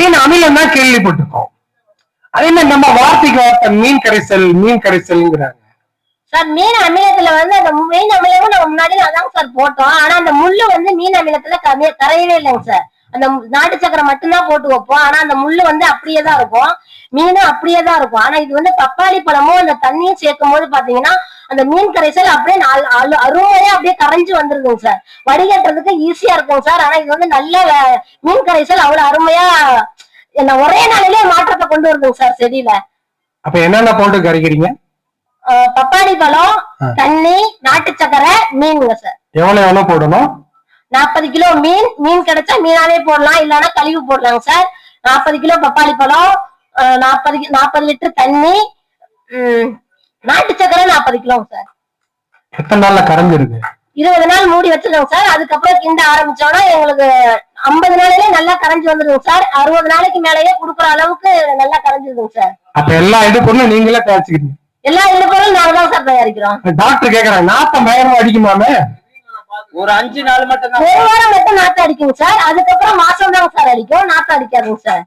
மீன் அமிலம் தான் கேள்விப்பட்டிருக்கோம்? அதே மாதிரி நம்ம வார்த்தைக்கு வார்த்தை மீன் கரைசல் மீன் கரைசல்ங்கிறாங்க. சார் மீன் அமிலத்துல வந்து அந்த மீன் அமிலமும் நம்ம முன்னாடி அதாங்க சார் போட்டோம். ஆனா அந்த முள்ளு வந்து மீன் அமிலத்துல கரைய- கரையவே இல்லைங்க சார். அந்த நாட்டு சக்கரை மட்டும்தான் போட்டு வைப்போம். ஆனா அந்த முள்ளு வந்து அப்படியே தான் இருக்கும். மீனும் அப்படியே தான் இருக்கும். ஆனா இது வந்து பப்பாளி பழமும் அந்த தண்ணியும் சேர்க்கும் போது பாத்தீங்கன்னா அந்த மீன் கரைசல் அப்படியே நாலு- அருமையா அப்படியே கரைஞ்சு வந்துருதுங்க சார். வடிகட்டுறதுக்கு ஈஸியா இருக்குங்க சார். ஆனா இது வந்து நல்ல மீன் கரைசல் அவ்வளவு அருமையா என்ன ஒரே நாளிலே மாற்றத்தை கொண்டு வருதுங்க சார் செடியில. அப்ப என்னென்ன போட்டு கரைக்கிறீங்க? பப்பாளி பழம். தண்ணி நாட்டு சக்கரை மீனுங்க சார். எவ்வளவு எவ்வளவு போடணும்? நாற்பது கிலோ மீன் மீன் கிடைச்சா மீனாவே போடலாம் இல்லைன்னா கழிவு போடலாங்க சார். நாற்பது கிலோ பப்பாளி பழம் நாற்பது நாற்பது லிட்டர் தண்ணி நாட்டு சக்கரை நாற்பது கிலோங்க சார். எத்தனை நாள்ல கரைஞ்சிருக்கு இருபது நாள் மூடி வச்சிருக்கோங்க சார். அதுக்கப்புறம் கிண்ட ஆரம்பிச்சோம்னா எங்களுக்கு ஐம்பது நாளையிலே நல்லா கரைஞ்சு வந்துருங்க சார். அறுபது நாளைக்கு மேலேயே கொடுக்குற அளவுக்கு நல்லா கரைஞ்சிருக்குங்க சார். அப்ப எல்லா இடுப்புன்னு நீங்களே தயாரிச்சுக்கிறீங்க. எல்லா இடுப்பொருளும் நாங்க தான் சார் தயாரிக்கிறோம். டாக்டர் கேக்குறாங்க நாத்தம் பயங்கரமா அடிக்குமாமே? ஒரு அஞ்சு நாள் மட்டும் தான் ஒரு வாரம் மட்டும் நாத்து அடிக்குங்க சார். அதுக்கப்புறம் மாசம் தாங்க சார் அடிக்கும். நாத்து அடிக்காதுங்க சார்.